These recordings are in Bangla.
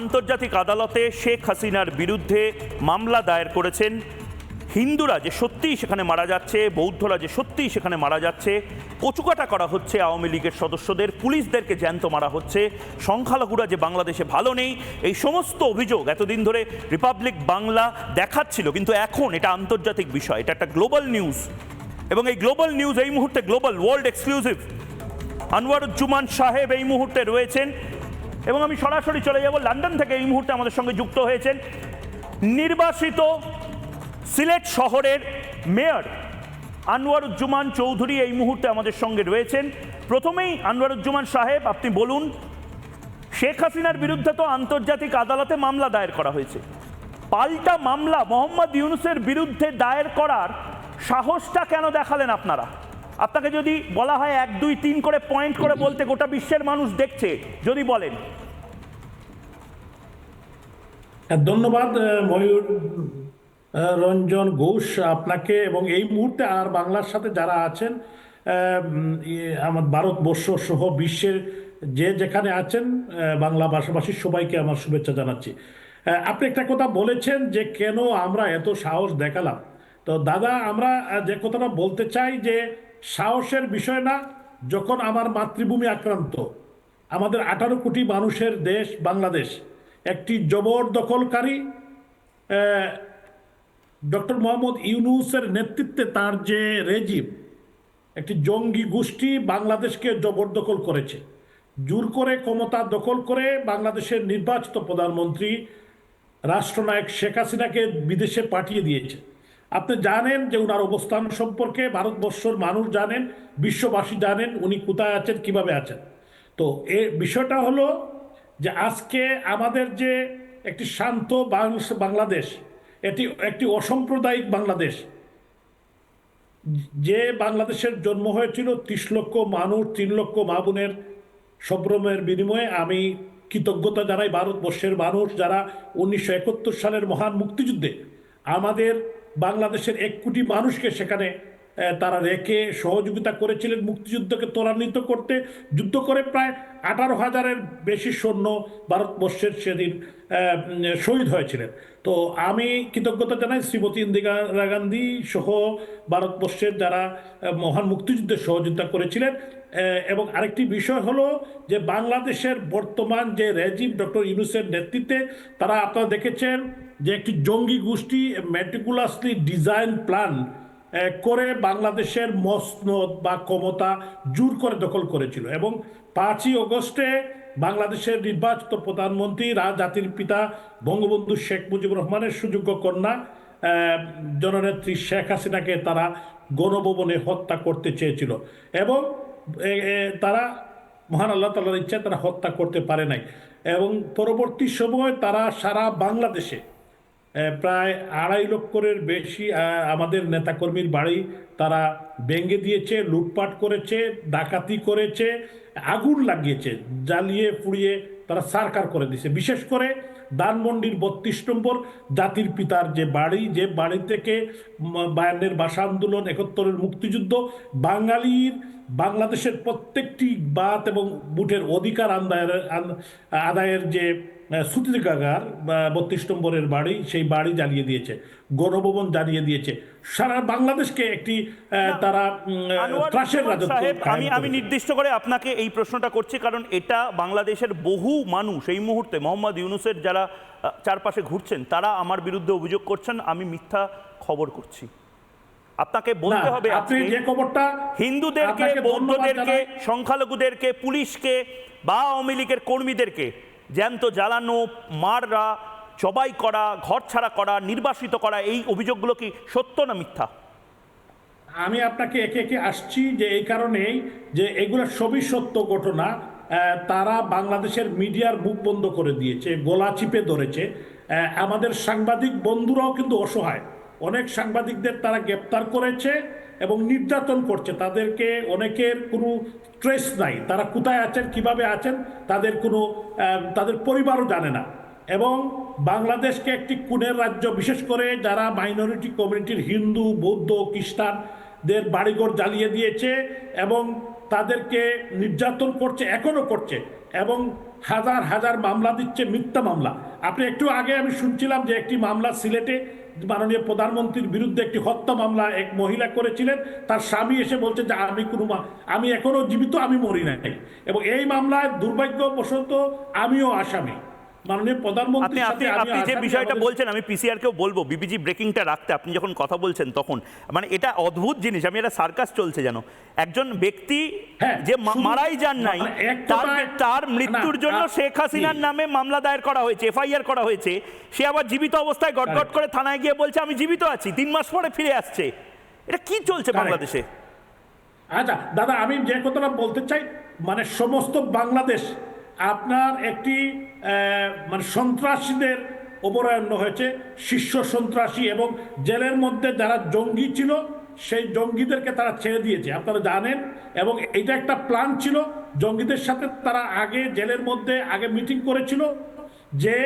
আন্তর্জাতিক আদালতে শেখ হাসিনার বিরুদ্ধে মামলা দায়ের করেছেন। হিন্দুরা যে সত্যিই সেখানে মারা যাচ্ছে, বৌদ্ধরা যে সত্যিই সেখানে মারা যাচ্ছে, কচুকাটা করা হচ্ছে আওয়ামী লীগের সদস্যদের, পুলিশদেরকে জ্যান্ত মারা হচ্ছে। সংখ্যালঘুরা যে বাংলাদেশে ভালো নেই, এই সমস্ত অভিযোগ এতদিন ধরে রিপাবলিক বাংলা দেখাচ্ছিল, কিন্তু এখন এটা আন্তর্জাতিক বিষয়, এটা একটা গ্লোবাল নিউজ। এবং এই গ্লোবাল নিউজ এই মুহূর্তে গ্লোবাল ওয়ার্ল্ড এক্সক্লুসিভ। আনোয়ারুজ্জুমান সাহেব এই মুহূর্তে রয়েছেন। এবং আমি সরাসরি চলে যাব। লন্ডন থেকে এই মুহূর্তে আমাদের সঙ্গে যুক্ত হয়েছেন নির্বাসিত সিলেট শহরের মেয়র আনোয়ারুজ্জুমান চৌধুরী এই মুহূর্তে আমাদের সঙ্গে রয়েছেন। প্রথমেই আনোয়ারুজ্জুমান সাহেব, আপনি বলুন, শেখ হাসিনার বিরুদ্ধে তো আন্তর্জাতিক আদালতে মামলা দায়ের করা হয়েছে। পাল্টা মামলা মোহাম্মদ ইউনুসের বিরুদ্ধে দায়ের করার সাহসটা কেন দেখালেন আপনারা? আপনাকে যদি বলা হয় এক দুই তিন করে পয়েন্ট করে বলতে গোটা বিশ্বের মানুষ দেখছে যদি বলেন। হ্যাঁ, ধন্যবাদ ময়ূর রঞ্জন ঘোষ আপনাকে এবং এই মুহূর্তে আর বাংলার সাথে যারা আছেন আমার ভারতবর্ষ সহ বিশ্বের যে যেখানে আছেন বাংলা ভাষাভাষীর সবাইকে আমার শুভেচ্ছা জানাচ্ছি। আপনি একটা কথা বলেছেন যে কেন আমরা এত সাহস দেখালাম। তো দাদা আমরা যে কথাটা বলতে চাই যে সাহসের বিষয় না, যখন আমার মাতৃভূমি আক্রান্ত। আমাদের আঠারো কোটি মানুষের দেশ বাংলাদেশ। একটি জবরদখলকারী ডক্টর মোহাম্মদ ইউনুসের নেতৃত্বে তার যে রেজিম, একটি জঙ্গি গোষ্ঠী বাংলাদেশকে জবরদখল করেছে। জোর করে ক্ষমতা দখল করে বাংলাদেশের নির্বাচিত প্রধানমন্ত্রী রাষ্ট্রনায়ক শেখ হাসিনাকে বিদেশে পাঠিয়ে দিয়েছে। আপনি জানেন যে ওনার অবস্থান সম্পর্কে ভারতবর্ষর মানুষ জানেন, বিশ্ববাসী জানেন উনি কোথায় আছেন, কীভাবে আছেন। তো এ বিষয়টা হলো যে আজকে আমাদের যে একটি শান্ত বাংলাদেশ- এটি একটি অসাম্প্রদায়িক বাংলাদেশ। যে বাংলাদেশের জন্ম হয়েছিল ত্রিশ লক্ষ মানুষ, তিন লক্ষ মা বোনের সম্ভ্রমের বিনিময়ে, আমি কৃতজ্ঞতা জানাই ভারতবর্ষের মানুষ যারা উনিশশো একাত্তর সালের মহান মুক্তিযুদ্ধে আমাদের বাংলাদেশের এক কোটি মানুষকে সেখানে তারা রেখে সহযোগিতা করেছিলেন, মুক্তিযুদ্ধকে ত্বরান্বিত করতে। যুদ্ধ করে প্রায় আঠারো হাজারের বেশি সৈন্য ভারতবর্ষের সেদিন শহীদ হয়েছিলেন। তো আমি কৃতজ্ঞতা জানাই শ্রীমতী ইন্দিরা গান্ধী সহ ভারতবর্ষের যারা মহান মুক্তিযুদ্ধে সহযোগিতা করেছিলেন। এবং আরেকটি বিষয় হলো যে বাংলাদেশের বর্তমান যে রেজিম ডক্টর ইউনুসের নেতৃত্বে, তারা আপনারা দেখেছেন যে একটি জঙ্গি গোষ্ঠী মেটিকুলাসলি ডিজাইন প্ল্যান করে বাংলাদেশের মসনদ বা ক্ষমতা জোর করে দখল করেছিল। এবং পাঁচই অগস্টে বাংলাদেশের নির্বাচিত প্রধানমন্ত্রী রাজ জাতির পিতা বঙ্গবন্ধু শেখ মুজিবুর রহমানের সুযোগ্য কন্যা জননেত্রী শেখ হাসিনাকে তারা গণভবনে হত্যা করতে চেয়েছিল। এবং তারা মহান আল্লাহ তালার ইচ্ছায় তারা হত্যা করতে পারে নাই। এবং পরবর্তী সময় তারা সারা বাংলাদেশে প্রায় আড়াই লক্ষের বেশি আমাদের নেতাকর্মীর বাড়ি তারা ভেঙে দিয়েছে লুটপাট করেছে ডাকাতি করেছে আগুন লাগিয়েছে জ্বালিয়ে পুড়িয়ে তারা সারকার করে দিয়েছে। বিশেষ করে ধানমন্ডির বত্রিশ নম্বর জাতির পিতার যে বাড়ি যে বাড়ি থেকে উম, বায়ান্নের ভাষা আন্দোলন একাত্তরের মুক্তিযুদ্ধ বাঙালির বাংলাদেশের প্রত্যেকটি বাত এবং বুটের অধিকার আদায়ের আদায়ের যে সুতিকাগার বত্রিশ নম্বরের বাড়ি সেই বাড়ি জ্বালিয়ে দিয়েছে গণভবন জ্বালিয়ে দিয়েছে। সারা বাংলাদেশকে একটি তারা ত্রাসের রাজত্ব আমি আমি নির্দিষ্ট করে আপনাকে এই প্রশ্নটা করছি কারণ এটা বাংলাদেশের বহু মানুষ এই মুহূর্তে মোহাম্মদ ইউনুসের যারা চারপাশে ঘুরছেন তারা আমার বিরুদ্ধে অভিযোগ করছেন আমি মিথ্যা খবর করছি। আপনাকে বলতে হবে আপনি যে খবরটা হিন্দুদেরকে বৌদ্ধদেরকে সংখ্যালঘুদেরকে পুলিশকে বা আওয়ামী লীগের কর্মীদেরকে জ্যান্ত জ্বালানো মাররা জবাই করা ঘর ছাড়া করা নির্বাসিত করা এই অভিযোগগুলো কি সত্য না মিথ্যা? আমি আপনাকে একে একে আসছি যে এই কারণেই যে এগুলো সবই সত্য ঘটনা তারা বাংলাদেশের মিডিয়ার মুখ বন্ধ করে দিয়েছে গোলা চিপে ধরেছে। আমাদের সাংবাদিক বন্ধুরাও কিন্তু অসহায়। অনেক সাংবাদিকদের তারা গ্রেপ্তার করেছে এবং নির্যাতন করছে। তাদেরকে অনেকের কোনো ট্রেস নাই। তারা কোথায় আছেন, কীভাবে আছেন, তাদের কোনো তাদের পরিবারও জানে না। এবং বাংলাদেশকে একটি কুনের রাজ্য, বিশেষ করে যারা মাইনরিটি কমিউনিটির হিন্দু, বৌদ্ধ, খ্রিস্টানদের বাড়িঘর জ্বালিয়ে দিয়েছে এবং তাদেরকে নির্যাতন করছে, এখনও করছে এবং হাজার হাজার মামলা দিচ্ছে, মিথ্যা মামলা। আপনি একটু আগে আমি শুনছিলাম যে একটি মামলা সিলেটে মাননীয় প্রধানমন্ত্রীর বিরুদ্ধে একটি হত্যা মামলা এক মহিলা করেছিলেন। তার স্বামী এসে বলছে যে, আমি কোনো আমি এখনও জীবিত, আমি মরি নাই। এবং এই মামলায় দুর্ভাগ্যবশত আমিও আসামি। মাননীয় আপনি প্রধানমন্ত্রীর আপনি আপনি যে বিষয়টা বলছেন আমি পিসিআর বলব ব্রেকিংটা রাখতে আপনি যখন কথা বলছেন তখন। মানে এটা অদ্ভুত জিনিস আমি এটা সার্কাস চলছে যেন। একজন ব্যক্তি হ্যাঁ, যে মারাই যান নাই মানে তার তার মৃত্যুর জন্য শেখ হাসিনার নামে মামলা দায়ের করা হয়েছে এফআইআর করা হয়েছে সে আবার জীবিত অবস্থায় গটগট. করে থানায় গিয়ে বলছে আমি জীবিত আছি তিন মাস পরে ফিরে আসছে। এটা কি চলছে বাংলাদেশে? আচ্ছা দাদা আমি যে কথাটা বলতে চাই মানে সমস্ত বাংলাদেশ আপনার একটি মানে সন্ত্রাসীদের অবরায়ন্য হয়েছে, শীর্ষ সন্ত্রাসী এবং জেলের মধ্যে যারা জঙ্গি ছিল, সেই জঙ্গিদেরকে তারা ছেড়ে দিয়েছে। আপনারা জানেন, এবং এটা একটা প্ল্যান ছিল, জঙ্গিদের সাথে তারা আগে জেলের মধ্যে আগে মিটিং করেছিল যে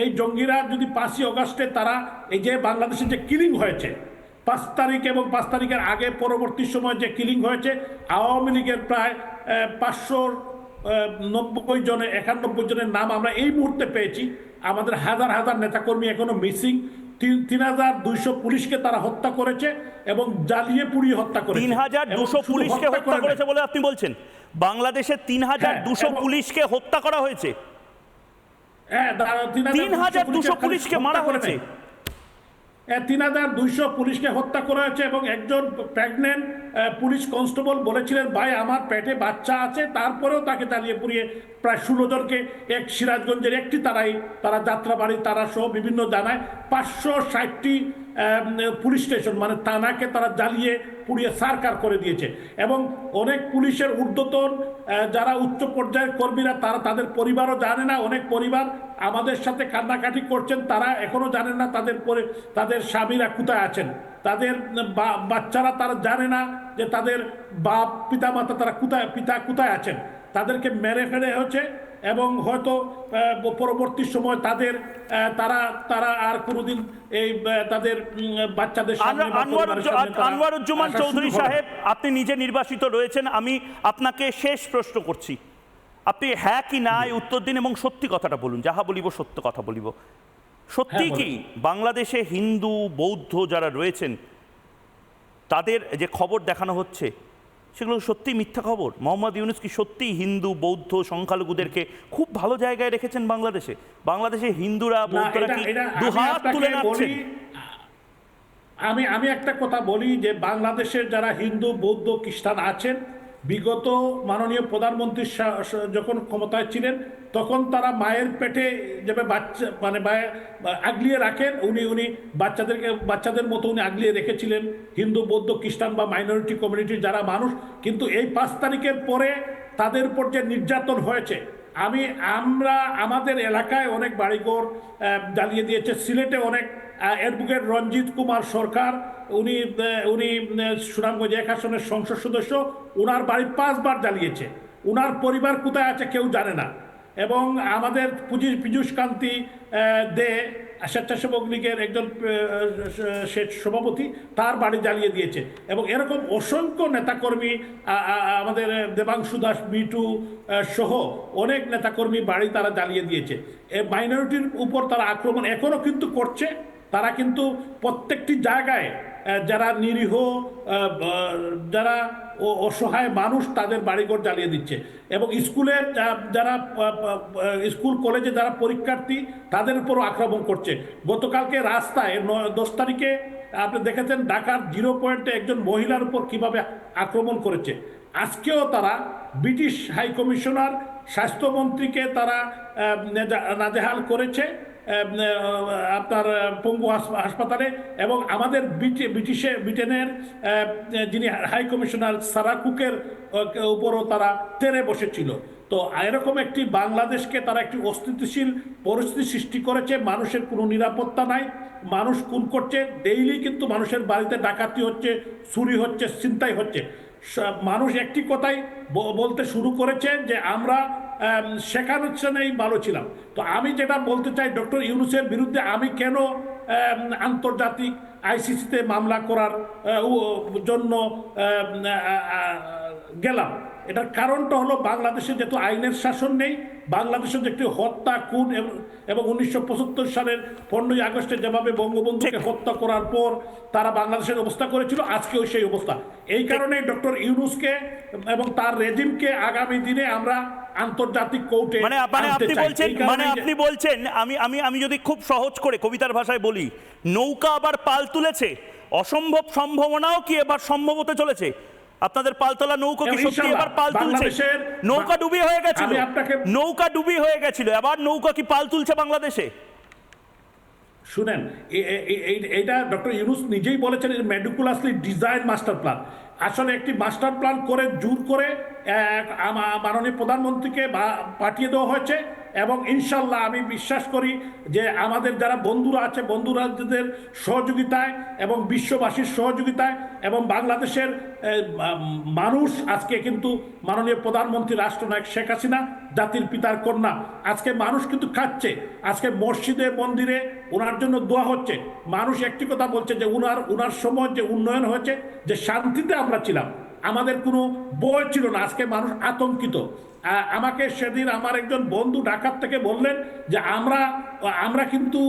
এই জঙ্গিরা যদি পাঁচই অগাস্টে তারা এই যে বাংলাদেশে যে কিলিং হয়েছে, পাঁচ তারিখ এবং পাঁচ তারিখের আগে পরবর্তী সময় যে কিলিং হয়েছে, আওয়ামী লীগের প্রায় পাঁচশো নব্বই জনের একানব্বই জনের নাম আমরা এই মুহূর্তে পেয়েছি। আমাদের হাজার হাজার নেতাকর্মী এখনও মিসিং। তিন তিন হাজার দুইশো পুলিশকে তারা হত্যা করেছে এবং জ্বালিয়ে পুড়িয়ে হত্যা করেছে। তিন হাজার দুশো পুলিশকে হত্যা করে করেছে বলে আপনি বলছেন? বাংলাদেশে তিন হাজার হ্যাঁ, দুশো পুলিশকে হত্যা করা হয়েছে। হ্যাঁ, তিন হাজার দুশো পুলিশকে মারা হয়েছে। তিন হাজার দুইশো পুলিশকে হত্যা করা হয়েছে এবং একজন প্রেগনেন্ট পুলিশ কনস্টেবল বলেছিলেন, ভাই, আমার পেটে বাচ্চা আছে। তারপরেও তাকে জ্বালিয়ে পুড়িয়ে প্রায় ষোলো জনকে এক সিরাজগঞ্জের একটি তারাই তারা যাত্রাবাড়ি, তারা সহ বিভিন্ন জানায়। পাঁচশো ষাটটি পুলিশ স্টেশন মানে থানাকে তারা জ্বালিয়ে পুড়িয়ে সারকার করে দিয়েছে। এবং অনেক পুলিশের ঊর্ধ্বতন যারা উচ্চ পর্যায়ের কর্মীরা, তারা তাদের পরিবারও জানে না। অনেক পরিবার আমাদের সাথে কান্নাকাটি করছেন, তারা এখনও জানেন না তাদের পরে, তাদের স্বামীরা কোথায় আছেন। তাদের বাচ্চারা তারা জানে না যে তাদের বাপ পিতা মাতা তারা কোথায়, পিতা কোথায় আছেন। তাদেরকে মেরে ফেলে হচ্ছে এবং হয়তো পরবর্তী সময় তাদের তারা তারা আর কোনোদিন এই তাদের বাচ্চাদের আনোয়ারুজ্জামান চৌধুরী সাহেব আপনি নিজে নির্বাসিত রয়েছেন আমি আপনাকে শেষ প্রশ্ন করছি। আপনি হ্যাঁ কি না এই উত্তর দিন এবং সত্যি কথাটা বলুন যাহা বলিব সত্য কথা বলিব। সত্যি হ্যাঁ, কি বাংলাদেশে হিন্দু বৌদ্ধ যারা রয়েছেন তাদের যে খবর দেখানো হচ্ছে সেগুলো সত্যি মিথ্যা খবর। মোহাম্মদ ইউনুস কি সত্যি হিন্দু বৌদ্ধ সংখ্যালঘুদেরকে খুব ভালো জায়গায় রেখেছেন বাংলাদেশে? বাংলাদেশে হিন্দুরা বৌদ্ধরা কি দুহাত তুলে নাচছেন আমি আমি একটা কথা বলি যে বাংলাদেশের যারা হিন্দু বৌদ্ধ খ্রিস্টান আছেন বিগত মাননীয় প্রধানমন্ত্রী যখন ক্ষমতায় ছিলেন, তখন তারা মায়ের পেটে যাবে বাচ্চা মানে আগলিয়ে রাখেন, উনি উনি বাচ্চাদেরকে, বাচ্চাদের মতো উনি আগলিয়ে রেখেছিলেন, হিন্দু, বৌদ্ধ, খ্রিস্টান বা মাইনরিটি কমিউনিটির যারা মানুষ, কিন্তু এই পাঁচ তারিখের পরে তাদের উপর যে নির্যাতন হয়েছে আমি, আমরা, আমাদের এলাকায় অনেক বাড়িঘর জ্বালিয়ে দিয়েছে। সিলেটে অনেক অ্যাডভোকেট রঞ্জিত কুমার সরকার, উনি উনি সুনামগঞ্জ এক আসনের সংসদ সদস্য ওনার বাড়ি পাঁচবার জ্বালিয়েছে। ওনার পরিবার কোথায় আছে কেউ জানে না। এবং আমাদের পুঁজি পীযুষ কান্তি দে স্বেচ্ছাসেবক একজন সে সভাপতি তার বাড়ি জ্বালিয়ে দিয়েছে। এবং এরকম অসংখ্য নেতাকর্মী আমাদের দেবাংশু দাস মিটু সহ অনেক নেতাকর্মী বাড়ি তারা জ্বালিয়ে দিয়েছে। এই মাইনরিটির উপর তারা আক্রমণ এখনও কিন্তু করছে। তারা কিন্তু প্রত্যেকটি জায়গায় যারা নিরীহ যারা ও- অসহায় মানুষ তাদের বাড়িঘর জ্বালিয়ে দিচ্ছে। এবং স্কুলের যা- যারা স্কুল, কলেজে যারা পরীক্ষার্থী, তাদের উপরও আক্রমণ করছে। গতকালকে রাস্তায় দশ তারিখে আপনি দেখেছেন ঢাকার জিরো পয়েন্টে একজন মহিলার উপর কীভাবে আক্রমণ করেছে। আজকেও তারা ব্রিটিশ হাই কমিশনার স্বাস্থ্যমন্ত্রীকে তারা নেজা- নাজেহাল করেছে। আপনার পঙ্গু হাস- হাসপাতালে এবং আমাদের ব্রিটি- ব্রিটিশে, ব্রিটেনের যিনি হাই কমিশনার সারা কুকের উপরও তারা তেরে বসেছিল। তো এরকম একটি বাংলাদেশকে তারা একটি অস্তিত্বশীল পরিস্থিতি সৃষ্টি করেছে, মানুষের কোনো নিরাপত্তা নাই, মানুষ খুন করছে, ডেইলি কিন্তু মানুষের বাড়িতে ডাকাতি হচ্ছে, চুরি হচ্ছে চিন্তাই হচ্ছে। মানুষ একটি কথাই বলতে শুরু করেছে যে আমরা আম, না এই ভালো ছিলাম। তো আমি যেটা বলতে চাই ডক্টর ইউনুসের বিরুদ্ধে আমি কেন আন্তর্জাতিক আইসিসিতে মামলা করার জন্য গেলাম। এটার কারণটা হলো বাংলাদেশে যেহেতু আইনের শাসন নেই বাংলাদেশে যে একটি হত্যা খুন এবং- উনিশশো পঁচাত্তর সালের পনেরোই আগস্টে যেভাবে বঙ্গবন্ধুকে হত্যা করার পর তারা বাংলাদেশের অবস্থা করেছিল আজকেও সেই অবস্থা। এই কারণে ডক্টর ইউনুসকে এবং তার রেজিমকে আগামী দিনে আমরা আন্তর্জাতিক কোর্টে মানে মানে আপনি বলছেন মানে আপনি বলছেন আমি আমি আমি যদি খুব সহজ করে কবিতার ভাষায় বলি নৌকা আবার পাল তুলেছে অসম্ভব সম্ভাবনাও কি এবার সম্ভব হতে চলেছে? আপনাদের পালতলা নৌকো কি সত্যি এবার পাল তুলছে? নৌকা ডুবি হয়ে গেছিল। নৌকা ডুবি হয়ে গেছিল। এবার নৌকা কি পাল তুলছে বাংলাদেশে? শুনেন এইটা ডক্টর ইউনুস নিজেই বলেছেন মেডিকুলাসলি ডিজাইন মাস্টার প্ল্যান আসলে একটি মাস্টার প্ল্যান করে জোর করে মাননীয় প্রধানমন্ত্রীকে পাঠিয়ে দেওয়া হয়েছে। এবং ইনশাল্লাহ আমি বিশ্বাস করি যে আমাদের যারা বন্ধুরা আছে বন্ধুরাদের সহযোগিতায় এবং বিশ্ববাসীর সহযোগিতায় এবং বাংলাদেশের মানুষ আজকে কিন্তু মাননীয় প্রধানমন্ত্রী রাষ্ট্রনায়ক শেখ হাসিনা, জাতির পিতার কন্যা। আজকে মানুষ কিন্তু খাচ্ছে। আজকে মসজিদে, মন্দিরে ওনার জন্য দোয়া হচ্ছে। মানুষ একটি কথা বলছে যে উনার উনার সময় যে উন্নয়ন হয়েছে, যে শান্তিতে আমরা ছিলাম। আমাদের কোনো বই ছিল না। আজকে মানুষ আতঙ্কিত। আমাকে সেদিন আমার একজন বন্ধু ঢাকার থেকে বললেন যে, আমরা আমরা কিন্তু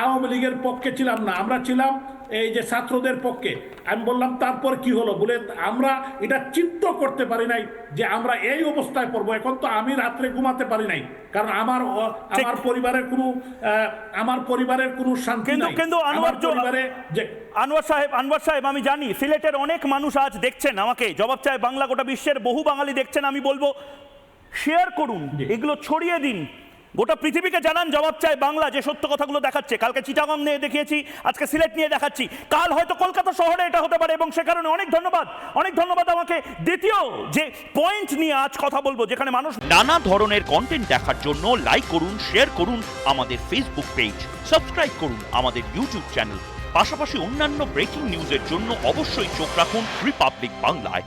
আওয়ামী লীগের পক্ষে ছিলাম না। আমরা ছিলাম এই যে ছাত্রদের পক্ষে আমি বললাম তারপর কি হলো? বলে আমরা এটা চিন্তা করতে পারি নাই যে আমরা এই অবস্থায় পড়ব। এখন তো আমি রাত্রে ঘুমাতে পারি নাই। কারণ আমার আমার পরিবারের কোনো আমার পরিবারের কোনো শান্তি কিন্তু- কিন্তু আনোয়ার পরিবারে যে আনোয়ার সাহেব আনোয়ার সাহেব আমি জানি সিলেটের অনেক মানুষ আজ দেখছেন আমাকে। জবাব চায় বাংলা গোটা বিশ্বের বহু বাঙালি দেখছেন আমি বলব শেয়ার করুন। এগুলো ছড়িয়ে দিন। গোটা পৃথিবীকে জানান, জবাব চায় বাংলা, যে সত্য কথাগুলো দেখাচ্ছে। কালকে চিটাগং নিয়ে দেখিয়েছি, আজকে সিলেট নিয়ে দেখাচ্ছি। কাল হয়তো কলকাতা শহরে এটা হতে পারে এবং সে কারণে অনেক ধন্যবাদ। অনেক ধন্যবাদ আমাকে। দ্বিতীয়, যে পয়েন্ট নিয়ে আজ কথা বলব, যেখানে মানুষ নানা ধরনের কন্টেন্ট দেখার জন্য লাইক করুন শেয়ার করুন আমাদের ফেসবুক পেজ সাবস্ক্রাইব করুন আমাদের ইউটিউব চ্যানেল পাশাপাশি অন্যান্য ব্রেকিং নিউজের জন্য অবশ্যই চোখ রাখুন রিপাবলিক বাংলায়